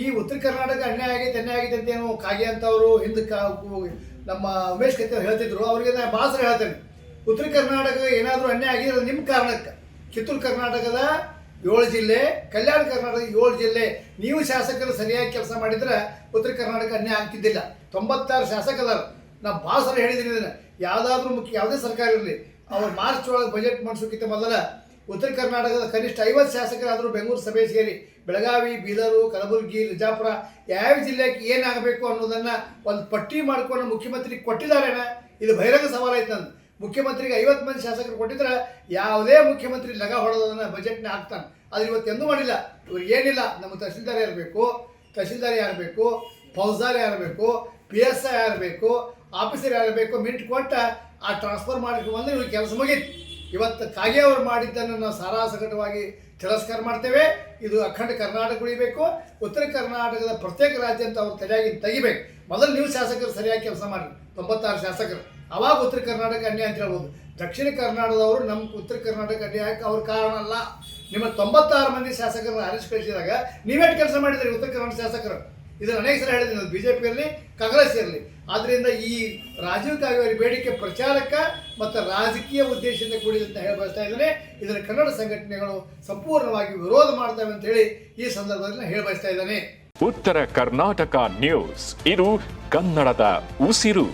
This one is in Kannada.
ಈ ಉತ್ತರ ಕರ್ನಾಟಕ ಅನ್ಯಾಯ ಆಗೈತೆ ಅನ್ಯಾಯ ಆಗೈತೆ ಅಂತ ಏನು ಕಾಗೆ ಅಂತವರು ನಮ್ಮ ಉಮೇಶ್ ಕತ್ತಿ ಹೇಳ್ತಿದ್ರು, ಅವ್ರಿಗೆ ನಾನು ಭಾಳ ಹೇಳ್ತೇನೆ. ಉತ್ತರ ಕರ್ನಾಟಕ ಏನಾದರೂ ಅನ್ಯಾಯ ಆಗಿದೆ ನಿಮ್ಮ ಕಾರಣಕ್ಕೆ. ಕಿತ್ತೂರು ಕರ್ನಾಟಕದ ಏಳು ಜಿಲ್ಲೆ, ಕಲ್ಯಾಣ ಕರ್ನಾಟಕ ಏಳು ಜಿಲ್ಲೆ. ನೀವು ಶಾಸಕರು ಸರಿಯಾಗಿ ಕೆಲಸ ಮಾಡಿದ್ರೆ ಉತ್ತರ ಕರ್ನಾಟಕ ಅನ್ಯಾಯ ಆಗ್ತಿದ್ದಿಲ್ಲ. ತೊಂಬತ್ತಾರು ಶಾಸಕದಾರು ನಾ ಭಾಳ ಹೇಳಿದ್ದೀನಿ ಇದನ್ನು. ಯಾವುದಾದ್ರೂ ಮುಖ್ಯ, ಯಾವುದೇ ಸರ್ಕಾರ ಇರಲಿ, ಅವ್ರು ಮಾರ್ಚ್ ಒಳಗೆ ಬಜೆಟ್ ಮಾಡಿಸೋಕ್ಕಿಂತ ಮೊದಲ ಉತ್ತರ ಕರ್ನಾಟಕದ ಕನಿಷ್ಠ ಐವತ್ತು ಶಾಸಕರಾದರೂ ಬೆಂಗಳೂರು ಸಭೆ ಸೇರಿ ಬೆಳಗಾವಿ, ಬೀದರು, ಕಲಬುರಗಿ ವಿಜಾಪುರ ಯಾವ ಜಿಲ್ಲೆಗೆ ಏನಾಗಬೇಕು ಅನ್ನೋದನ್ನು ಒಂದು ಪಟ್ಟಿ ಮಾಡ್ಕೊಂಡು ಮುಖ್ಯಮಂತ್ರಿ ಕೊಟ್ಟಿದ್ದಾರೇನ? ಇದು ಬಹಿರಂಗ ಸವಾಲು ಐತೆ ನಂದು. ಮುಖ್ಯಮಂತ್ರಿಗೆ ಐವತ್ತು ಮಂದಿ ಶಾಸಕರು ಕೊಟ್ಟಿದ್ರೆ ಯಾವುದೇ ಮುಖ್ಯಮಂತ್ರಿ ಲಗ ಹೊಡೋದನ್ನು ಬಜೆಟ್ನ ಹಾಕ್ತಾನೆ. ಆದರೆ ಇವತ್ತು ಎಂದೂ ಮಾಡಿಲ್ಲ. ಇವ್ರಿಗೆ ಏನಿಲ್ಲ, ನಮ್ಮ ತಹಸೀಲ್ದಾರ್ ಇರಬೇಕು ತಹಸೀಲ್ದಾರ್ ಯಾರಬೇಕು ಫೌಜ್ದಾರ್ ಯಾರಬೇಕು ಪಿ ಎಸ್ ಐ ಯಾರಬೇಕು ಆಫೀಸರ್ ಯಾರಬೇಕು ಮಿಂಟ್ ಕೊಟ್ಟ ಆ ಟ್ರಾನ್ಸ್ಫರ್ ಮಾಡಿಕೊಂಡು ಬಂದರೆ ಇವ್ರಿಗೆ ಕೆಲಸ ಮುಗೀತು. ಇವತ್ತು ಕಾಗೆ ಅವರು ಮಾಡಿದ್ದನ್ನು ನಾವು ಸಾರಾಸಗಟವಾಗಿ ತಿರಸ್ಕಾರ ಮಾಡ್ತೇವೆ. ಇದು ಅಖಂಡ ಕರ್ನಾಟಕ ಉಳಿಬೇಕು. ಉತ್ತರ ಕರ್ನಾಟಕದ ಪ್ರತ್ಯೇಕ ರಾಜ್ಯ ಅಂತ ಅವ್ರು ತಲೆಯಾಗಿ ತೆಗಿಬೇಕು. ಮೊದಲು ನೀವು ಶಾಸಕರು ಸರಿಯಾಗಿ ಕೆಲಸ ಮಾಡಿ. ತೊಂಬತ್ತಾರು ಶಾಸಕರು. ಅವಾಗ ಉತ್ತರ ಕರ್ನಾಟಕ ಅನ್ಯಾಯ ಅಂತ ಹೇಳ್ಬೋದು. ದಕ್ಷಿಣ ಕರ್ನಾಟಕದವರು ನಮ್ಮ ಉತ್ತರ ಕರ್ನಾಟಕ ಅನ್ಯಾಯಕ್ಕೆ ಅವ್ರ ಕಾರಣ ಅಲ್ಲ. ನಿಮ್ಮ ತೊಂಬತ್ತಾರು ಮಂದಿ ಶಾಸಕರನ್ನ ಅರೆಸ್ಟ್ ಕಳಿಸಿದಾಗ ನೀವೇನು ಕೆಲಸ ಮಾಡಿದ್ರಿ ಉತ್ತರ ಕರ್ನಾಟಕ ಶಾಸಕರು? ಇದನ್ನು ಅನೇಕ ಸಲ ಹೇಳಿದ್ದೀನಿ ಬಿ ಜೆ ಕಾಂಗ್ರೆಸ್ ಇರಲಿ. ಆದ್ದರಿಂದ ಈ ರಾಜೀವ್ ಕಾವೇರಿ ಬೇಡಿಕೆ ಪ್ರಚಾರಕ್ಕೆ ಮತ್ತು ರಾಜಕೀಯ ಉದ್ದೇಶದಿಂದ ಕೂಡಿದೆ ಅಂತ ಹೇಳಿ ಬಯಸ್ತಾ ಇದ್ದಾರೆ. ಇದರ ಕನ್ನಡ ಸಂಘಟನೆಗಳು ಸಂಪೂರ್ಣವಾಗಿ ವಿರೋಧ ಮಾಡ್ತವೆ ಅಂತ ಹೇಳಿ ಈ ಸಂದರ್ಭದಲ್ಲಿ ನಾನು ಹೇಳಿ ಬಯಸ್ತಾ ಇದ್ದಾನೆ. ಉತ್ತರ ಕರ್ನಾಟಕ ನ್ಯೂಸ್. ಇದು ಕನ್ನಡದ ಉಸಿರು.